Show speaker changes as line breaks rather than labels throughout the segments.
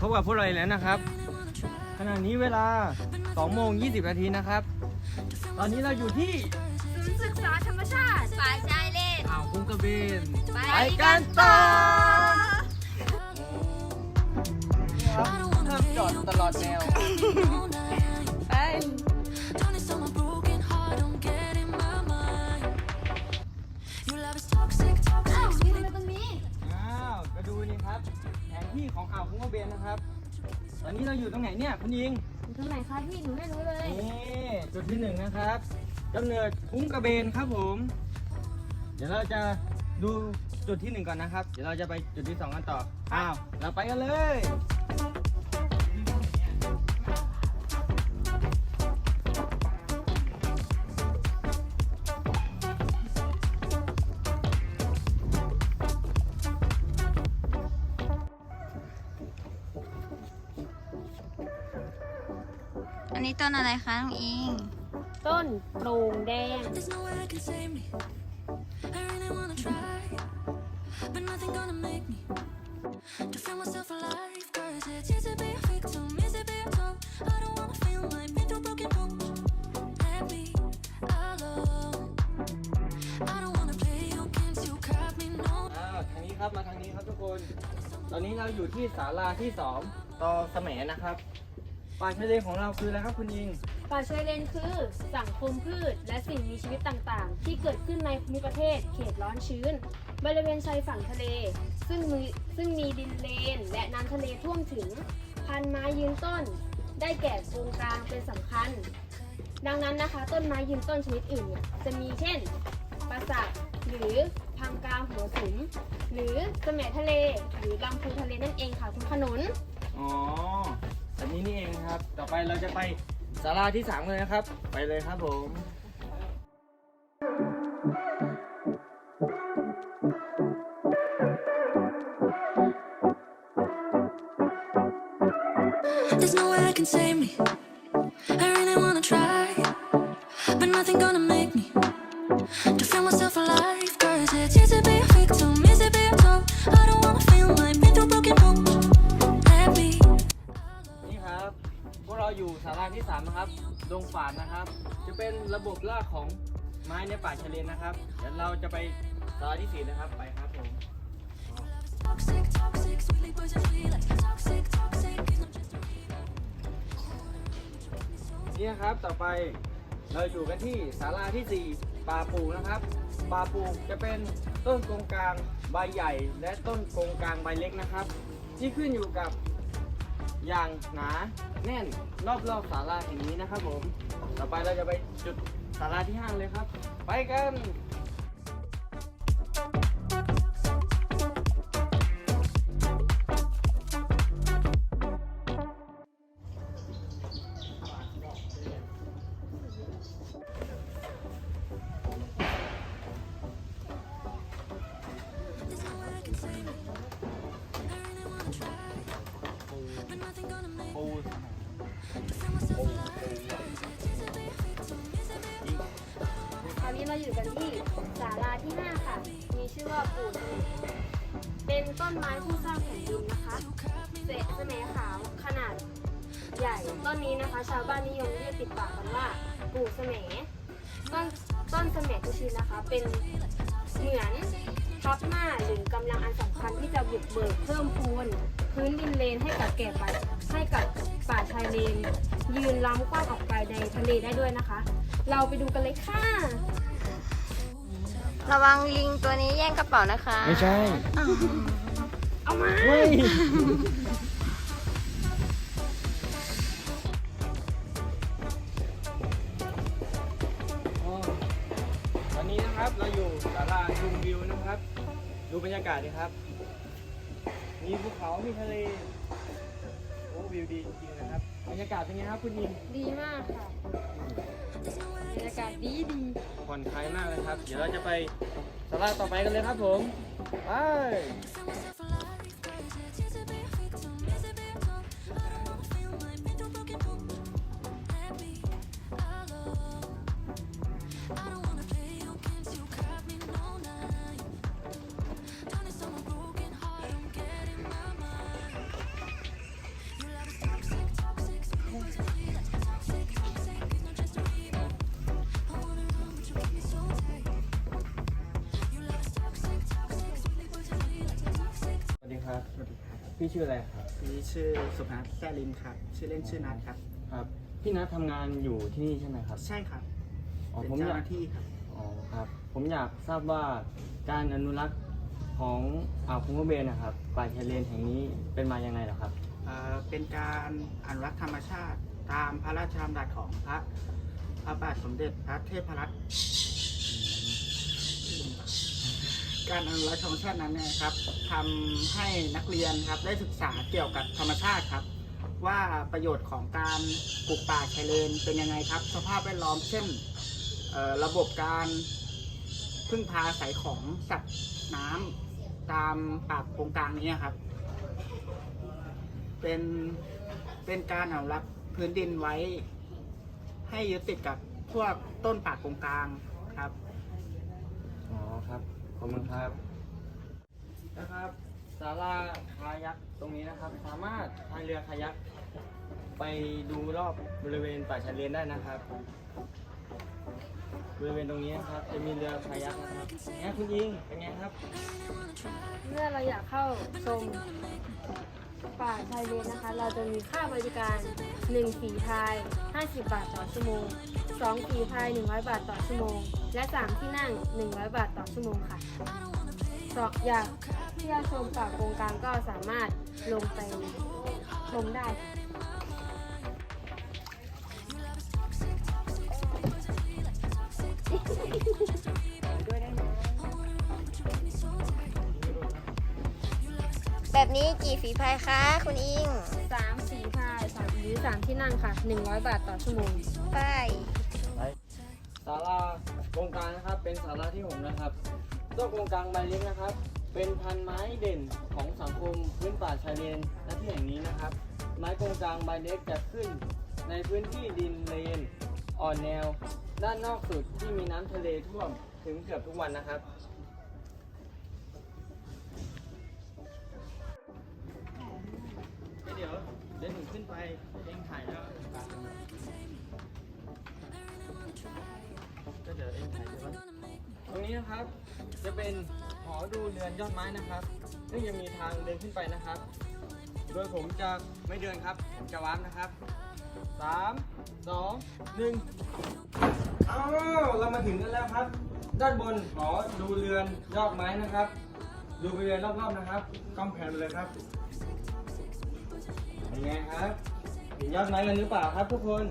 พบกับพวกเราอีกแล้วนะครับ ขณะนี้เวลา2โมง20นาทีนะครับ ตอนนี้เราอยู่ที่
ศูนย์ศึกษาธรรมชาติป่าชายเลน
อ่าวคุ้งกระเบน
ไป
ไปกันต่อครับห้ามจอดตลอดแนว
น
นี้เราอยู่ตรงไหนเนี่ยคุณยิง
อยู่ตรงไหนคะพี่หนูไม่รู้เลย
นี่จุดที่หนึ่งนะครับกำเนิดคุ้งกระเบนครับผม เดี๋ยวเราจะดูจุดที่หนึ่งก่อนนะครับ เดี๋ยวเราจะไปจุดที่สองกันต่ออ้าวเราไปกันเลย
นนี้ต้นอะไรคะน้องอิง
ต้นโปร่งแดง
There's no way I can save me. I really wanna try, but nothing gonna make me to feel myself alive. Cause it's easy to be a victim, easy to be a top. I don't wanna feel like me through broken bones. Let me alone. I don't wanna play your games, you got me no.
อ้าวทางนี้ครับมาทางนี้ครับทุกคน ตอนนี้เราอยู่ที่ศาลาที่สองต่อแสมนะครับ ป่าชายเลนของเราคืออะไรครับคุณยิง
ป่าชายเลนคือสังคมพืช และสิ่งมีชีวิตต่างๆ ที่เกิดขึ้นในภูมิประเทศเขตร้อนชื้น บริเวณชายฝั่งทะเล ซึ่งมีซึ่งมีดินเลน และน้ำทะเลท่วมถึง พันไม้ยืนต้น ได้แก่โกงกลางเป็นสำคัญ ดังนั้นนะคะ ต้นไม้ยืนต้นชนิดอื่นเนี่ยจะมีเช่นปราสาทหรือพังกาหัวสุมหรือเสมทะเล หรือลำพูทะเลนั่นเองค่ะคุณขนุน
อ๋อ แบบนี้นี่เองครับ ต่อไปเราจะไปศาลาที่สามเลยนะครับ ไปเลยครับผม
There's no way I can save me.
ดงฝานนะครับ จะเป็นระบบรากของไม้ในป่าชายเลนนะครับ เดี๋ยวเราจะไปศาลาที่สี่นะครับไปครับผม
toxic, toxic, sweetly poisoned, like toxic, toxic. It's not just a
นี่นะครับต่อไปเราอยู่กันที่ศาลาที่ 4ป่าปูนะครับป่าปูจะเป็นต้นกงกลางใบใหญ่ และต้นกงกลางใบเล็กนะครับ ที่ขึ้นอยู่กับ อย่างหนาแน่นรอบรอบศาลาแห่งนี้นะครับผม ต่อไปเราจะไปจุดศาลาที่ห้างเลยครับ ไปกัน
to be a top.
คราวนี้เราอยู่กันที่ศาลาที่ 5 ค่ะ มีชื่อว่าปู่เป็นต้นไม้ผู้สร้างแผ่นดินนะคะเศษเสมขาวขนาดใหญ่ ต้นนี้นะคะ ชาวบ้านนิยมเรียกติดปากกันว่าปู่เสมต้นต้นเสมทุกชนิดนะคะ เป็นเหมือนทับหน้าหรือกำลังอันสำคัญที่จะบุกเบิกเพิ่มพูน พื้นดินเลนให้กับแก่ป่าให้กับป่าชายเลน ยืนล้ำกว้างออกไปในทะเลได้ด้วยนะคะ เราไปดูกันเลยค่ะ
ระวังลิงตัวนี้แย่งกระเป๋านะคะ
ไม่ใช่
เอามา
เฮ้ยอ๋อตอนนี้นะครับเราอยู่ศาลาชมวิวนะครับ ดูบรรยากาศดีครับ มีภูเขา มีทะเล โอ้วิวดีจริงๆนะครับ บรรยากาศเป็นไงครับคุณยิง
ดีมากค่ะบรรยากาศดีดี
ผ่อนคลายมากเลยครับ เดี๋ยวเราจะไปศาลาต่อไปกันเลยครับผม ไป พี่ชื่ออะไรครับ
นี่ชื่อสุพนัทแซ่ลินครับ ชื่อเล่นชื่อนัทครับ
ครับ พี่นัททำงานอยู่ที่นี่ใช่ไหมครับ
ใช่ครับ
อ๋อ
เป็น
ผม
เจ้า
อยา
ห
ก
น้าที่ครับ
อ๋อครับ ผมอยากทราบว่าการอนุรักษ์ของอ่าวคุ้งกระเบนนะครับ ป่าชายเลนแห่งนี้เป็นมายังไงเหรอครับ
เอ่อเป็นการอนุรักษ์ธรรมชาติตามพระราชดำรัสของพระพระบาทสมเด็จพระเทพรัตน์ การอนุรักษ์ธรรมชาตินั้นนี่ยครับทำให้นักเรียนครับได้ศึกษาเกี่ยวกับธรรมชาติครับ ว่าประโยชน์ของการปลูกป่าชายเลนเป็นยังไงครับ สภาพแวดล้อมเช่นระบบการพึ่งพาอาศัยของสัตว์น้ำตามป่าโกงกลางนี้ครับ เป็นเป็นการอนุรักษ์พื้นดินไว้ ให้ยึดติดกับพวกต้นป่าโกงกลางครับ
อ๋อครับ ขอบคุณครับนะครับศาลาคายักตรงนี้นะครับ สามารถพายเรือคายักไปดูรอบบริเวณป่าชายเลนได้นะครับ บริเวณตรงนี้นะครับ จะมีเรือคายักนะครับแง่คุณยิงเป็นไงครับ
เมื่อเราอยากเข้าชม ป่าชายเลนนะคะ เราจะมีค่าบริการ1ฝีพาย 50 บาทต่อชั่วโมง2ฝีพาย 100 บาทต่อชั่วโมง และ 3 ที่นั่ง 100 บาทต่อชั่วโมงค่ะสอบอยากที่จะชมป่าโกงกลางก็สามารถลงไปชมได้
แบบนี้กี่ฝีพายคะคุณอิง
สามฝีพายสามหรือ3ที่นั่งค่ะ 100 บาทต่อชั่วโมง
ไป
ศาลาโกงกลางนะครับ เป็นศาลาที่หกนะครับต้นโกงกลางใบเล็กนะครับ เป็นพันไม้เด่นของสังคมพื้นป่าชายเลนและที่แห่งนี้นะครับ ไม้โกงกลางใบเล็กจะขึ้น ในพื้นที่ดินเลน อ่อนแนว ด้านนอกสุดที่มีน้ำทะเลท่วมถึงเกือบทุกวันนะครับ นี้นะครับ จะเป็นหอดูเรือนยอดไม้นะครับซึ่งยังมีทางเดินขึ้นไปนะครับ โดยผมจะไม่เดินครับ ผมจะวาร์ปนะครับสามสองหนึ่งอ้าวเรามาถึงกันแล้วครับ ด้านบนหอดูเรือนยอดไม้นะครับ ดูบริเวณรอบๆนะครับกล้องแผนเลยครับเป็นไงครับเห็นยอดไม้กันหรือเปล่าครับทุกคน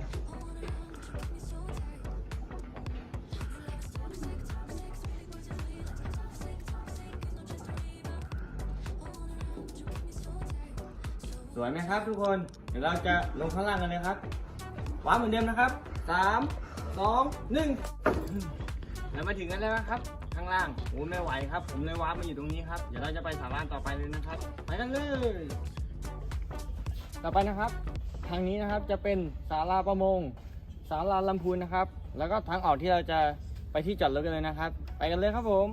สวยไหมครับทุกคน เดี๋ยวเราจะลงข้างล่างกันเลยครับว้าเหมือนเดิมนะครับสามสองหนึ่งแล้วมาถึงกันแล้วนะครับ ข้างล่างโอ้ไม่ไหวครับ ผมเลยว้ามาอยู่ตรงนี้ครับ เดี๋ยวเราจะไปสาลานต่อไปเลยนะครับ ไปกันเลย ต่อไปนะครับ ทางนี้นะครับจะเป็นศาลาประมงศาลาลำพูนนะครับ แล้วก็ทางออกที่เราจะไปที่จอดรถกันเลยนะครับ ไปกันเลยครับผม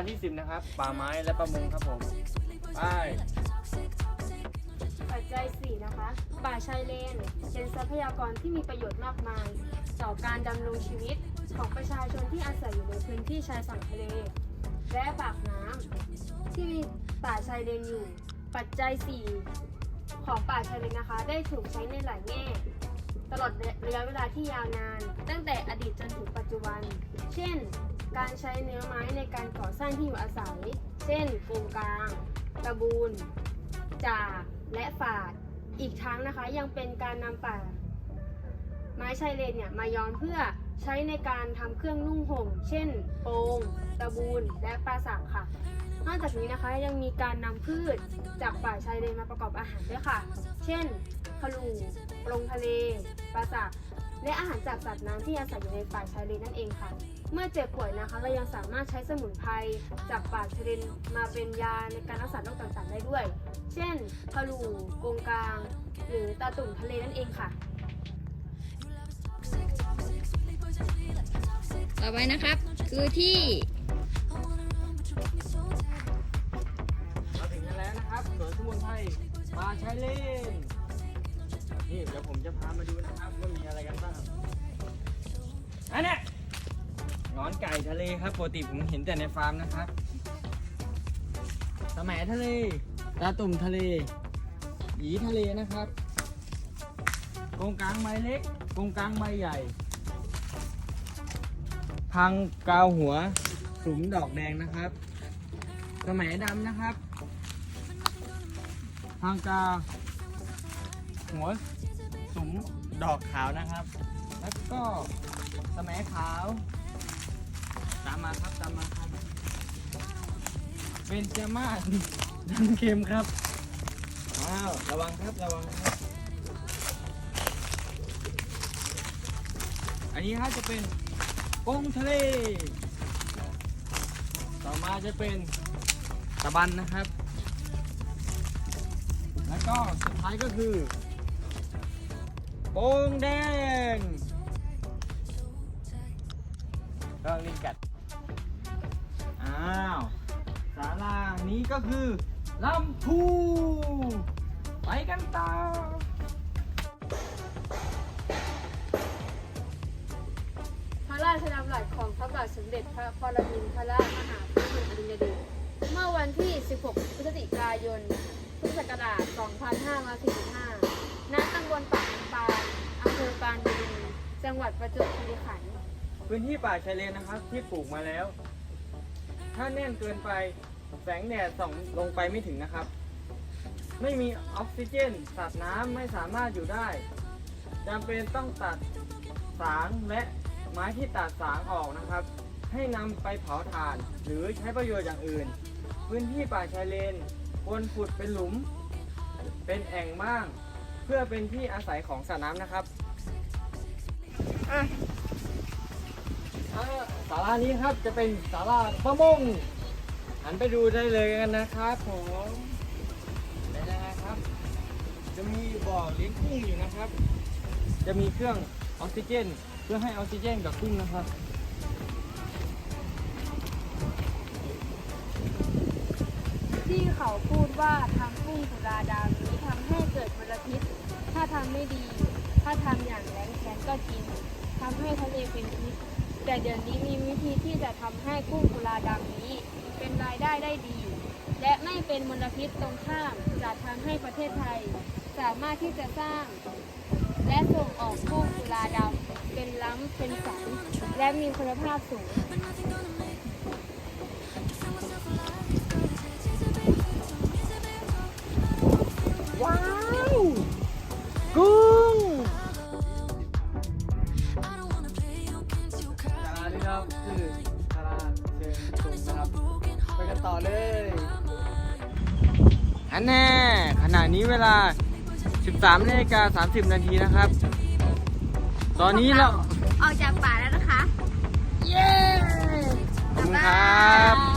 าลาที่สิบนะครับ ป่าไม้และประมงครับผม ไป
ปัจจัย4นะคะ ป่าชายเลน เป็นทรัพยากรที่มีประโยชน์มากมาย ต่อการดำรงชีวิตของประชาชนที่อาศัยอยู่ในพื้นที่ชายฝั่งทะเล และปากน้ำที่มีป่าชายเลนอยู่ ปัจจัย 4 ของป่าชายเลนนะคะ ได้ถูกใช้ในหลายแง่ ตลอดระยะเวลาที่ยาวนาน ตั้งแต่อดีตจนถึงปัจจุบัน เช่น การใช้เนื้อไม้ในการก่อสร้างที่อยู่อาศัย เช่นโกงกลาง ตะบูนจ่าและฝาด อีกทั้งนะคะยังเป็นการนำป่า ไม้ชายเลนเนี่ยมาย้อมเพื่อใช้ในการทำเครื่องนุ่งห่ม เช่น โปงตะบูนและปราสาทค่ะ นอกจากนี้นะคะยังมีการนำพืชจากป่าชายเลนมาประกอบอาหารด้วยค่ะ เช่นขลู ลงทะเลปลาสักและอาหารจากสัตว์น้ำที่อาศัยอยู่ในป่าชายเลนนั่นเองค่ะ เมื่อเจ็บป่วยนะคะ เรายังสามารถใช้สมุนไพรจากป่าชะเลนมาเป็นยาในการรักษาโรคต่างๆได้ด้วย เช่นพะลูกงกลาง หรือตาตุ่มทะเลนั่นเองค่ะ
ต่อไปนะครับ คือที่
มาถึงกันแล้วนะครับสวนสมุนไพรป่าชายเลน นี่เดี๋ยวผมจะพามาดูนะครับว่ามีอะไรกันบ้างอันเนี้ยหงอนไก่ทะเลครับปกติผมเห็นแต่ในฟาร์มนะครับสมัยทะเลตาตุ่มทะเล หยีทะเลนะครับกงกลางใบเล็กกงกลางใบใหญ่ พังกาวหัวสุมดอกแดงนะครับสมัยดำนะครับ พังกาหัว ดอกขาวนะครับ แล้วก็สมัยขาว ตามมาครับตามมาครับเป็นจามาศดำเค็มครับอ้าวระวังครับระวังครับ อันนี้ครับจะเป็นปงทะเล ต่อมาจะเป็นตะบันนะครับ แล้วก็สุดท้ายก็คือ โป่งแดงก็ลิงกัด อ้าวศาลานี้ก็คือลำพูไปกันต่อ
พระราชดำรัสของพระบาทสมเด็จพระปรมินทรมหาภูมิพลอดุลยเดชเมื่อวันที่ 16 พฤศจิกายน พุทธศักราช 2545 ณตำบลปากน้ำปานอำเภอปรานบุรีจังหวัดประจวบคีรีขันธ์
พื้นที่ป่าชายเลนนะครับ ที่ปลูกมาแล้ว ถ้าแน่นเกินไปแสงแดดส่องลงไปไม่ถึงนะครับ ไม่มีออกซิเจน สัตว์น้ำไม่สามารถอยู่ได้จำเป็นต้องตัดสางและไม้ที่ตัดสางออกนะครับ ให้นำไปเผาถ่านหรือใช้ประโยชน์อย่างอื่น พื้นที่ป่าชายเลนควรขุดเป็นหลุม เป็นแอ่งบ้าง เพื่อเป็นที่อาศัยของสัตว์น้ำนะครับอ่าศาลานี้ครับจะเป็นศาลาประมงหันไปดูได้เลยกันนะครับผมเป็นยังไงครับ จะมีบ่อเลี้ยงกุ้งอยู่นะครับ จะมีเครื่องออกซิเจน เพื่อให้ออกซิเจนกับกุ้งนะครับ
ที่เขาพูดว่าทำกุ้งสุราดาว ทำไม่ดี ถ้าทำอย่างแรงแค้นก็จริงทำให้ทะเลเป็นพิษแต่เดี๋ยวนี้มีวิธีที่จะทำให้กุ้งสุราดำนี้ เป็นรายได้ได้ดี และไม่เป็นมลพิษตรงข้ามจะทำให้ประเทศไทย สามารถที่จะสร้าง และส่งออกกุ้งสุราดำเป็นล้ำเป็นสันและมีคุณภาพสูง
นี้เวลา 13นาฬิกา30 นาทีนะครับ ตอนนี้เรา
ออกจากป่าแล้วนะคะ
เย้ขอบคุณครับ